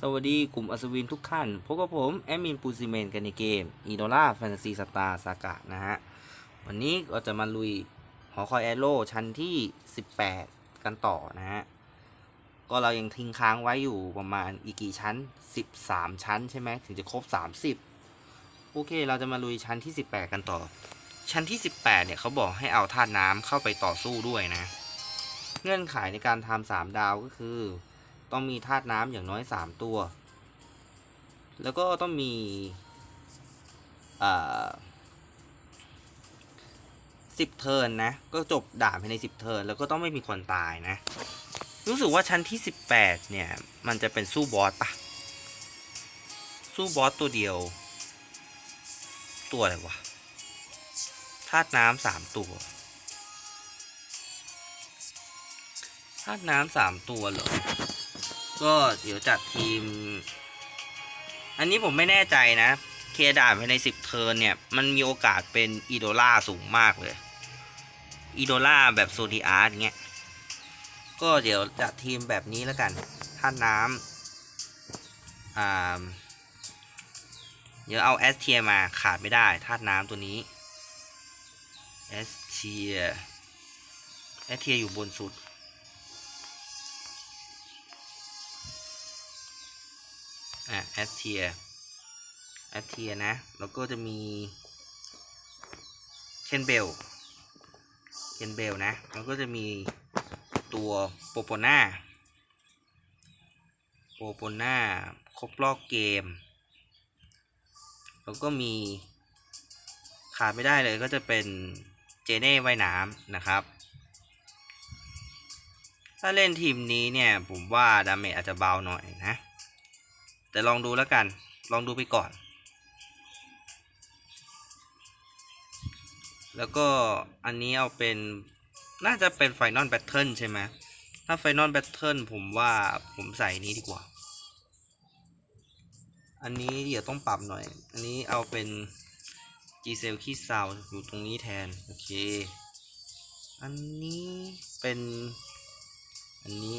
สวัสดีกลุ่มอัศวินทุกท่านพบกับผม แอมินปูซิเมนกันในเกมอีโดล่าแฟนตาซีสตาร์สากะนะฮะ วันนี้เราจะมาลุยหอคอยแอโร่ชั้นที่ 18 กันต่อนะฮะ ก็เรายังทิ้งค้างไว้อยู่ประมาณอีกกี่ชั้น 13 ชั้นใช่ไหมถึงจะครบ 30 โอเค เราจะมาลุยชั้นที่ 18 กันต่อ ชั้นที่ 18 เนี่ยเขาบอกให้เอาธาตุน้ำเข้าไปต่อสู้ด้วยนะ เงื่อนไขในการทำสามดาวก็คือ ต้องมีธาตุน้ำอย่างน้อยสามตัว แล้วก็ต้องมีสิบเทิร์นนะ ก็จบด่านภายในสิบเทิร์นแล้วก็ต้องไม่มีคนตายนะ รู้สึกว่าชั้นที่สิบแปดเนี่ย มันจะเป็นสู้บอสปะสู้บอสตัวเดียว ตัวอะไรวะธาตุน้ำสามตัวธาตุน้ำสามตัวเหรอ ก็เดี๋ยวจัดทีม อันนี้ผมไม่แน่ใจนะ เคด่านภายในสิบเทิร์นเนี่ย มันมีโอกาสเป็นอีโดล่าสูงมากเลย อีโดล่าแบบโซดีอาร์อย่างเงี้ย ก็เดี๋ยวจัดทีมแบบนี้แล้วกันธาน้ำอ่าเดี๋ยวเอาแอสเทียมาขาดไม่ได้ธาตุน้ำตัวนี้แอสเทียแอสเทียอยู่บนสุด อะแอสเทียแอสเทียนะ แล้วก็จะมีเคนเบลเคนเบลนะ แล้วก็จะมีตัวโปโปนาโปโปนาครบรอบเกม แล้วก็มีขาดไม่ได้เลยก็จะเป็นเจเน่ว่ายน้ำนะครับ ถ้าเล่นทีมนี้เนี่ย ผมว่าดาเมจอาจจะเบาหน่อยนะ แต่ลองดูแล้วกัน ลองดูไปก่อน แล้วก็อันนี้เอาเป็นน่าจะเป็นไฟนอลแบทเทิลใช่ไหมถ้าไฟนอลแบทเทิลผมว่าผมใส่นี้ดีกว่า อันนี้เดี๋ยวต้องปรับหน่อย อันนี้เอาเป็น G c e l ขี้ซาวอยู่ตรงนี้แทน โอเค อันนี้เป็น อันนี้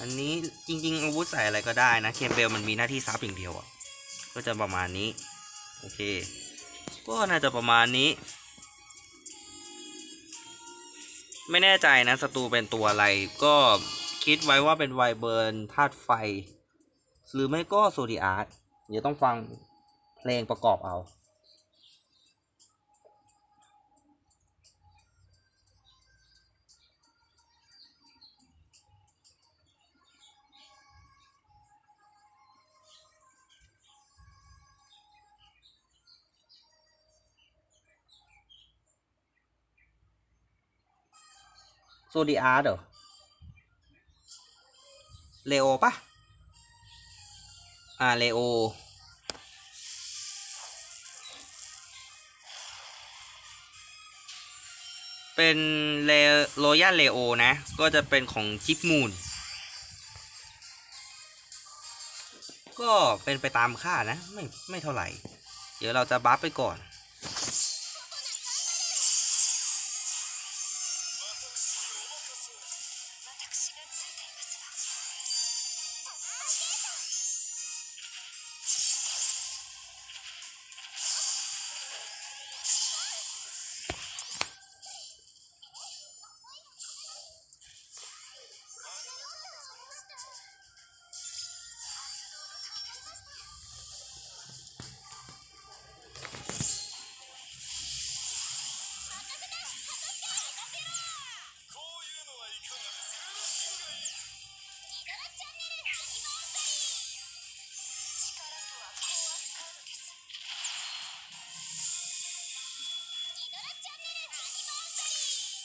อันนี้จริงๆอาวุธใส่อะไรก็ได้นะเคมเบลมันมีหน้าที่ซับอย่างเดียวอะ่ะ ก็จะประมาณนี้ โอเค ก็น่าจะประมาณนี้ ไม่แน่ใจนะศัตรูเป็นตัวอะไรก็คิดไว้ว่าเป็นไวเบิร์นธาตุไฟ หรือไม่ก็โซดีอาร์ตเดี๋ยวต้องฟังเพลงประกอบเอา ซดีอาร์เหรอเลโอปะอ่าเลโอเป็นเลโรยัลเลโอนะ ก็จะเป็นของจิปมูน ก็เป็นไปตามค่านะ ไม่ไม่เท่าไหร่ เดี๋ยวเราจะบัฟไปก่อน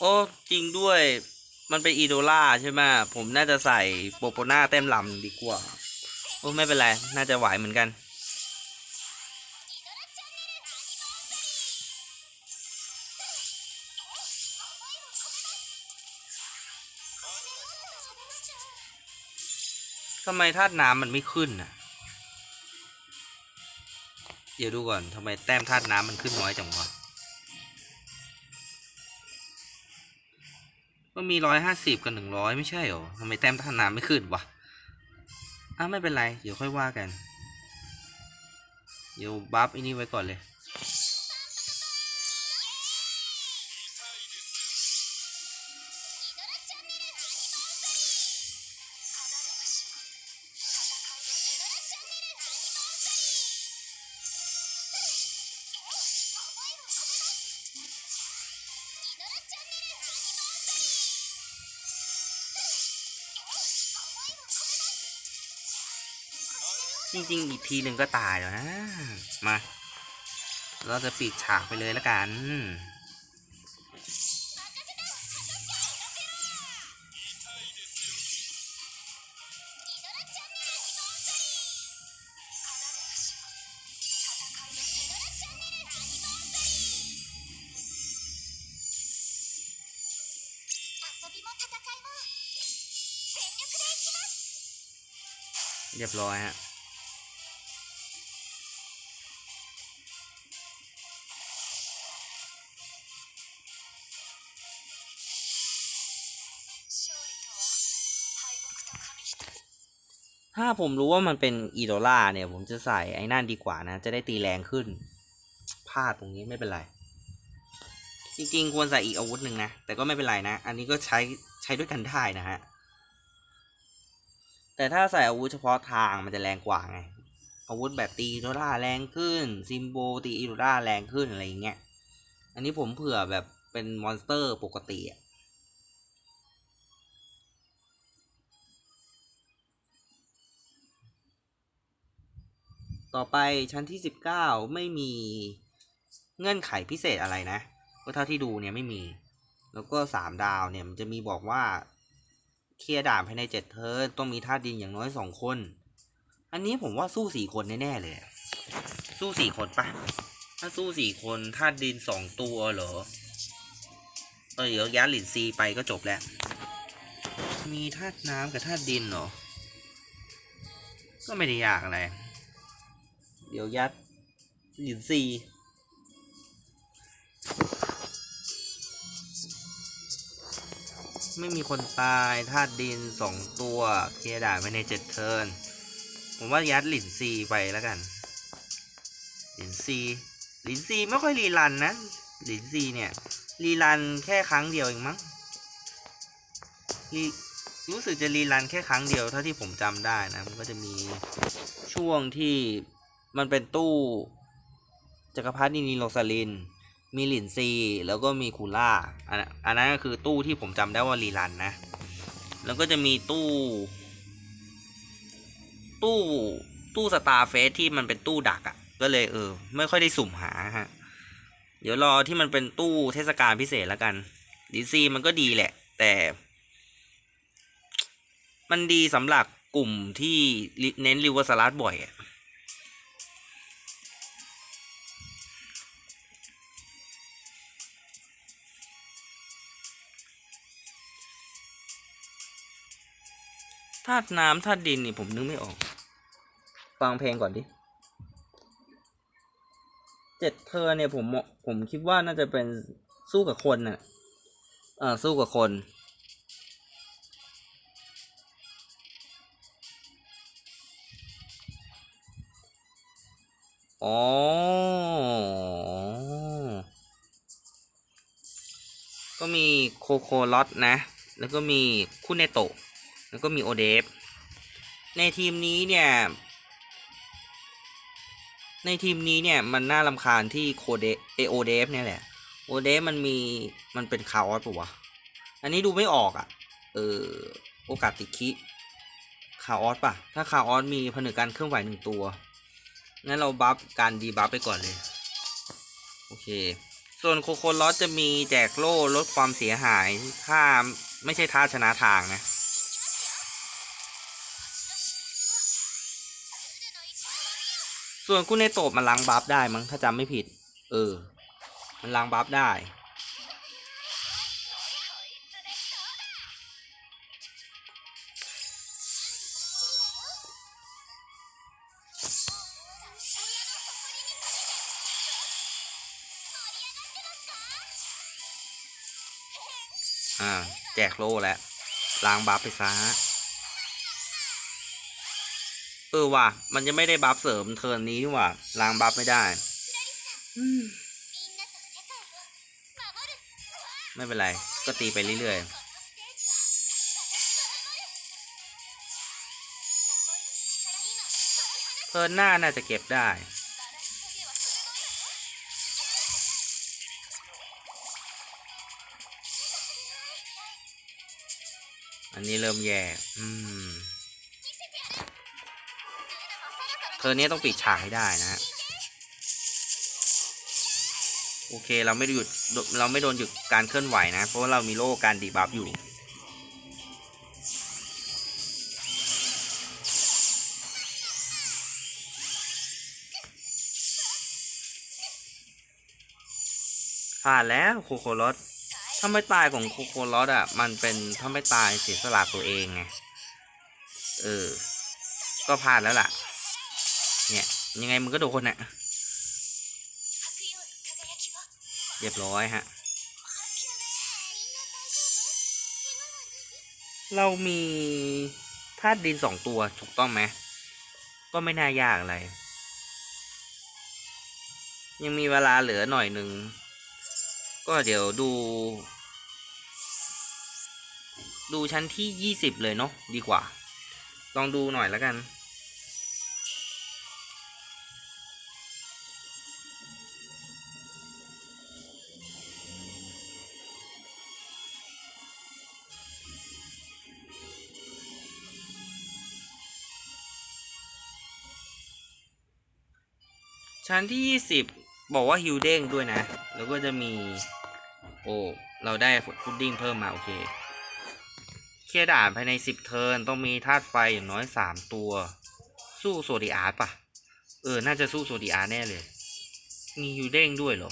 โอ้จริงด้วย มันเป็นอีโดล่าใช่ไหมผมน่าจะใส่โปโปนาเต็มลำดีกว่า โอ้ไม่เป็นไร น่าจะไหวเหมือนกัน ทำไมธาตุน้ำมันไม่ขึ้นน่ะ เดี๋ยวดูก่อนทำไมแต้มธาตุน้ำมันขึ้นน้อยจังวะ ก็มีร้อยห้าสิบกับหนึ่งร้อยไม่ใช่หรอทำไมแต้มธาตุน้ำไม่ขึ้นวะอ้าไม่เป็นไร เดี๋ยวค่อยว่ากัน เดี๋ยวบัฟอันนี้ไว้ก่อนเลย จริงๆ อีกทีหนึ่งก็ตายแล้วนะ มา เราจะปิดฉากไปเลยแล้วกันเรียบร้อยฮะ ถ้าผมรู้ว่ามันเป็นอีโดล่าเนี่ย ผมจะใส่ไอ้นั่นดีกว่านะ จะได้ตีแรงขึ้น พลาดตรงนี้ไม่เป็นไร จริงๆ ควรใส่อีกอาวุธหนึ่งนะ แต่ก็ไม่เป็นไรนะ อันนี้ก็ใช้ใช้ด้วยกันได้นะฮะ แต่ถ้าใส่อาวุธเฉพาะทางมันจะแรงกว่าไง อาวุธแบบตีอีโดล่าแรงขึ้น ซิมโบตีอีโดล่าแรงขึ้นอะไรอย่างเงี้ย อันนี้ผมเผื่อแบบเป็นมอนสเตอร์ปกติอะ ต่อไปชั้นที่สิบเก้าไม่มีเงื่อนไขพิเศษอะไรนะ ก็เท่าที่ดูเนี่ยไม่มี แล้วก็สามดาวเนี่ยมันจะมีบอกว่าเคลียร์ด่านภายในเจ็ดเทิร์นต้องมีธาตุดินอย่างน้อยสองคน อันนี้ผมว่าสู้สี่คนแน่ๆเลย สู้สี่คนปะถ้าสู้สี่คนธาตุดินสองตัวเหรอเออเดี๋ยวยัดหลินซีไปก็จบแล้ว มีธาตุน้ำกับธาตุดินเหรอ ก็ไม่ได้ยากอะไร เดี๋ยวยัดหลินซีไม่มีคนตายธาตุดินสองตัวเคลียร์ด่านไปในเจ็ดเทิร์นผมว่ายัดหลินซีไปแล้วกัน หลินซีหลินซีไม่ค่อยรีรันนะหลินซีเนี่ยรีรันแค่ครั้งเดียวเองมั้งรีรู้สึกจะรีรันแค่ครั้งเดียวเท่าที่ผมจำได้นะมันก็จะมีช่วงที่ มันเป็นตู้จักรพรรดินีโรซาลิน มีหลินซี แล้วก็มีคูล่าอันนั้นก็คือตู้ที่ผมจำได้ว่ารีรันนะ แล้วก็จะมีตู้ ตู้ตู้สตาร์เฟสที่มันเป็นตู้ดักอะ่ะ ก็เลยเออ ไม่ค่อยได้สุ่มหาฮะ เดี๋ยวรอที่มันเป็นตู้เทศกาลพิเศษแล้วกันดีซีมันก็ดีแหละ แต่ มันดีสำหรับกลุ่มที่เน้นริเวอร์สลัดบ่อยอะ ธาตุน้ำธาตุดินนี่ผมนึกไม่ออก ฟังเพลงก่อนดิเจ็ดเธอเนี่ยผมผมคิดว่าน่าจะเป็นสู้กับคนน่ะเออสู้กับคน อ๋ก็มีโคโคลอตนะ แล้วก็มีคุเนโตะ แล้วก็มีโอเดฟ ในทีมนี้เนี่ย ในทีมนี้เนี่ยมันน่าลำคาญที่โคเดเอโอเดฟเนี่ยแหละ โอเดฟมันมีมันเป็นคาออสปะวะ อันนี้ดูไม่ออกอะ่ะ เออโอกาสติดคิคาออสปะถ้าคาออสมีผนึกการเคลื่อนไหวหนึ่งตัว งั้นเราบัฟการดีบัฟไปก่อนเลย โอเค ส่วนโคโคลอสจะมีแจกโล่ลดความเสียหาย ถ้าไม่ใช่ท่าชนะทางนะ ส่วนคุณในโตบมันล้างบัฟได้มั้งถ้าจำไม่ผิด เออ มันล้างบัฟได้ อ่า แจกโล่แล้วล้างบัฟไปซะ เออว่ะ มันจะไม่ได้บัฟเสริมเทิร์นนี้ว่ะลางบัฟไม่ได้ ไม่เป็นไร ก็ตีไปเรื่อยๆเทิร์นหน้าน่าจะเก็บได้อันนี้เริ่มแย่ อืม เธอเนี้ยต้องปิดฉากให้ได้นะฮะโอเคเราไม่หยุดเราไม่โดนหยุดการเคลื่อนไหวนะ เพราะว่าเรามีโล่การดีบัฟอยู่ ผ่านแล้วโคโครสถ้าไม่ตายของโคโครสอะ มันเป็นถ้าไม่ตายเสียสละตัวเองไง เออ ก็ผ่านแล้วล่ะ เนี่ย ยังไงมึงก็โดนอะเรียบร้อยฮะ เรามีธาตุดินสองตัวถูกต้องไหม ก็ไม่น่ายากอะไร ยังมีเวลาเหลือหน่อยหนึ่ง ก็เดี๋ยวดู ดูชั้นที่ยี่สิบเลยเนาะดีกว่า ลองดูหน่อยแล้วกัน ชั้นที่ยี่สิบบอกว่าฮิวเด้งด้วยนะ แล้วก็จะมี โอ้ เราได้พุดดิ้งเพิ่มมา โอเค เคลียร์ด่านภายในสิบเทิร์นต้องมีธาตุไฟอย่างน้อยสามตัว สู้โซดีอาร์ตปะเออ น่าจะสู้โซดีอาร์แน่เลย มีฮิวเด้งด้วยเหรอ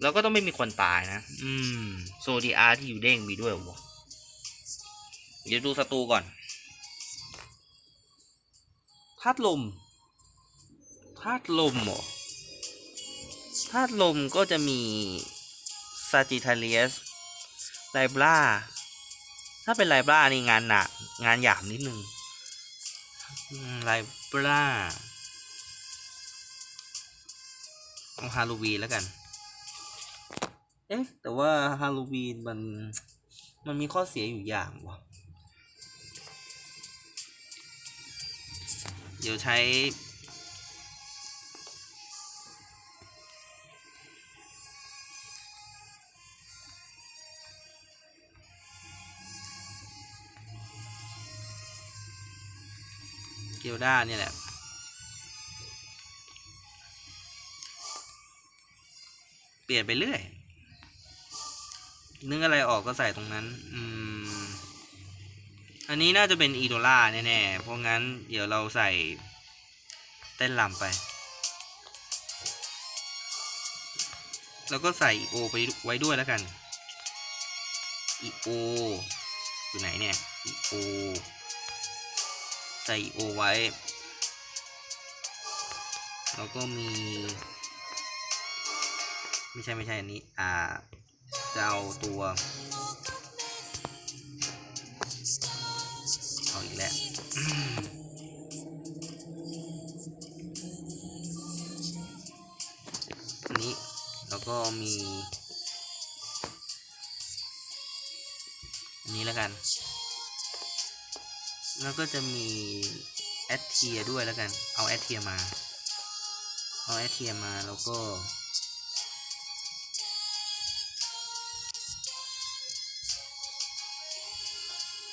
แล้วก็ต้องไม่มีคนตายนะ อืม โซดีอาร์ที่ฮิวเด้งมีด้วยวะเดี๋ยวดูศัตรูก่อนธาตุลม ธาตุลมเหรอธาตุลมก็จะมีซาจิทาเลียสไลบราถ้าเป็นไลบรานี่งานหนักงานหยาบนิดนึงไลบราเอาฮาโลวีนแล้วกัน เอ๊ะ แต่ว่าฮาโลวีนมัน มันมีข้อเสียอยู่อย่างวะเดี๋ยวใช้ เกียวด้าเนี่ยแหละเปลี่ยนไปเรื่อยนึกอะไรออกก็ใส่ตรงนั้น อืม อันนี้น่าจะเป็นอีโดล่าแน่ๆ เพราะงั้นเดี๋ยวเราใส่เต้นลำไป แล้วก็ใส่อีโอไปไว้ด้วยแล้วกันอีโออยู่ไหนเนี่ยอีโอ ใส่โอไว้ แล้วก็มี ไม่ใช่ไม่ใช่อันนี้ อ่าจะเอาตัวเอาอีกแล้วอันนี้แล้วก็มีอันนี้แล้วกัน แล้วก็จะมีแอดเทียด้วยแล้วกัน เอาแอดเทียมา เอาแอดเทียมาแล้วก็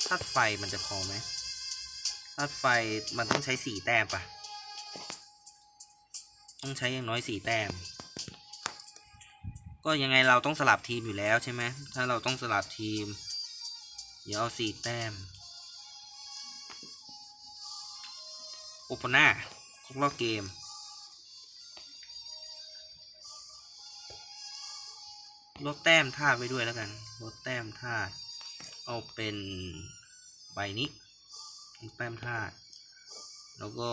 ธาตุไฟมันจะพอไหมธาตุไฟมันต้องใช้สี่แต้มปะต้องใช้อย่างน้อยสี่แต้ม ก็ยังไงเราต้องสลับทีมอยู่แล้วใช่ไหม ถ้าเราต้องสลับทีม เดี๋ยวเอาสี่แต้ม โอปนาครบรอบเกม ลดแต้มธาตุไว้ด้วยแล้วกัน ลดแต้มธาตุเอาเป็นใบนี้ลดแต้มธาตุแล้วก็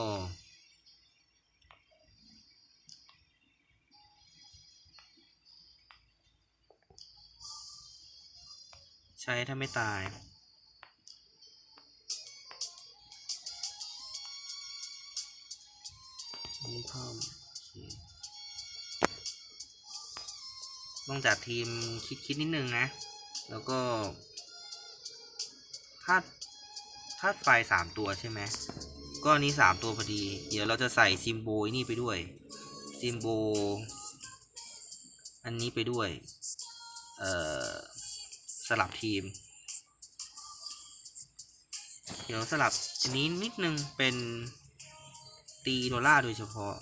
ใช้ถ้าไม่ตาย พิ่มต้องจัดทีมคิดคิดนิดนึงนะ แล้วก็ธาตุธาไฟสามตัวใช่ไหมก็นี้สามตัวพอดี เดี๋ยวเราจะใส่ซิมโบนี่ไปด้วย ซิมโบ อันนี้ไปด้วย เอ่อ สลับทีม เดี๋ยวสลับอันนี้นิดนึงเป็น ตีโดล่าโดยเฉพาะ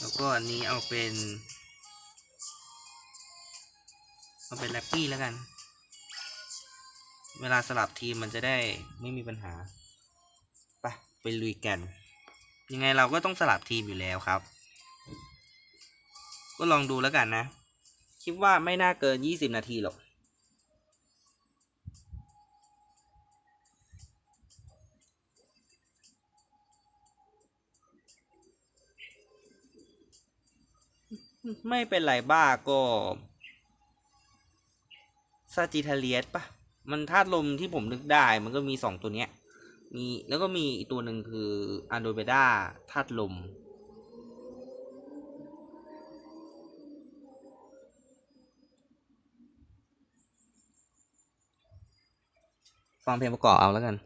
แล้วก็อันนี้เอาเป็น เอาเป็นแรปปี้แล้วกัน เวลาสลับทีมมันจะได้ไม่มีปัญหา ไปไปลุยกัน ยังไงเราก็ต้องสลับทีมอยู่แล้วครับ ก็ลองดูแล้วกันนะ คิดว่าไม่น่าเกิน 20 นาทีหรอก ไม่เป็นไรบ้าก็ซาจิทาเลียสปะมันธาตุลมที่ผมนึกได้มันก็มีสองตัวเนี้ย มีแล้วก็มีอีกตัวหนึ่งคืออันโดเบดาธาตุลม ฟังเพลงประกอบเอาแล้วกัน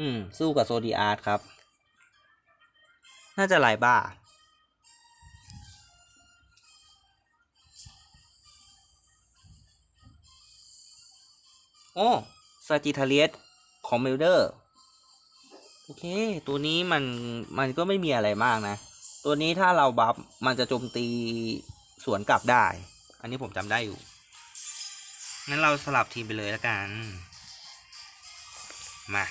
อืม สู้กับโซดีอาร์ตครับ น่าจะหลายบ้า โอ้ซาจิทาเลียสของเมลเดอร์ โอเค ตัวนี้มันมันก็ไม่มีอะไรมากนะ ตัวนี้ถ้าเราบัฟมันจะโจมตีสวนกลับได้ อันนี้ผมจำได้อยู่ งั้นเราสลับทีมไปเลยแล้วกัน มา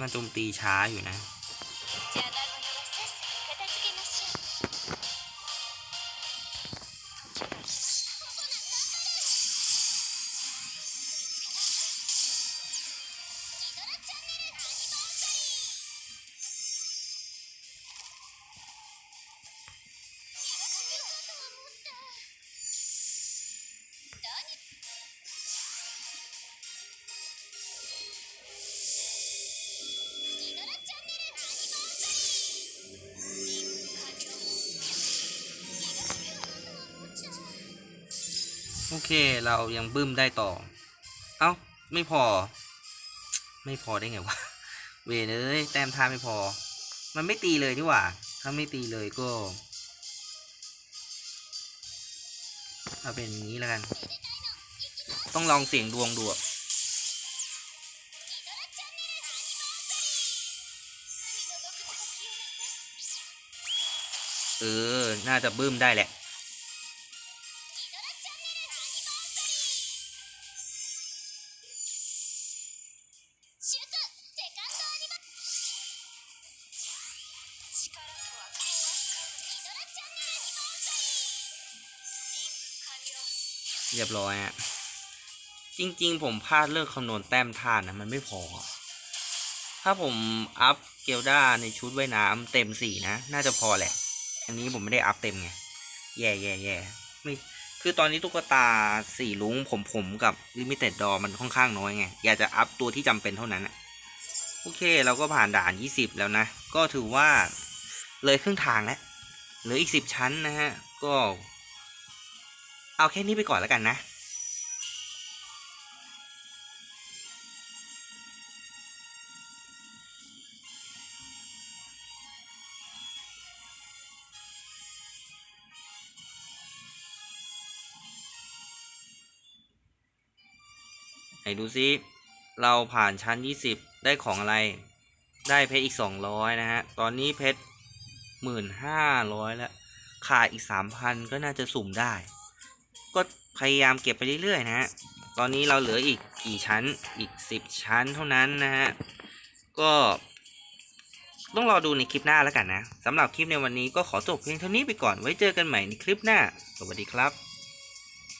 มันโจมตีช้าอยู่นะ เคเรายังบึ้มได้ต่อ เอ้า ไม่พอ ไม่พอได้ไงวะ เวเอ้ยแต้มท่าไม่พอ มันไม่ตีเลยดีกว่า ถ้าไม่ตีเลยก็ เอาเป็นอย่างนี้แล้วกัน ต้องลองเสียงดวงดูเออ น่าจะบึ้มได้แหละ เรียบร้อยอะจริง ๆ ผมพลาดเรื่องคำนวณแต้มท่านนะมันไม่พอ ถ้าผมอัพเกลดาในชุดว่ายน้ำเต็มสี่นะ น่าจะพอแหละ อันนี้ผมไม่ได้อัพเต็มไง แย่แย่แย่ไม่คือตอนนี้ตุ๊กตาสี่ลุงผมผมกับลิมิเต็ดดอมันค่อนข้างน้อยไง อยากจะอัพตัวที่จำเป็นเท่านั้นอะโอเคเราก็ผ่านด่านยี่สิบแล้วนะ ก็ถือว่าเลยครึ่งทางแล้วเหลืออีกสิบชั้นนะฮะ ก็ เอาแค่นี้ไปก่อนแล้วกันนะ ไหนดูซิ เราผ่านชั้น 20 ได้ของอะไร ได้เพชรอีก 200 นะฮะ ตอนนี้เพชร 15,000 แล้ว ขาดอีก 3,000 ก็น่าจะสุ่มได้ ก็พยายามเก็บไปเรื่อยๆนะฮะ ตอนนี้เราเหลืออีกกี่ชั้น อีก 10 ชั้นเท่านั้นนะฮะ ก็ต้องรอดูในคลิปหน้าแล้วกันนะสำหรับคลิปในวันนี้ก็ขอจบเพียงเท่านี้ไปก่อน ไว้เจอกันใหม่ในคลิปหน้า สวัสดีครับ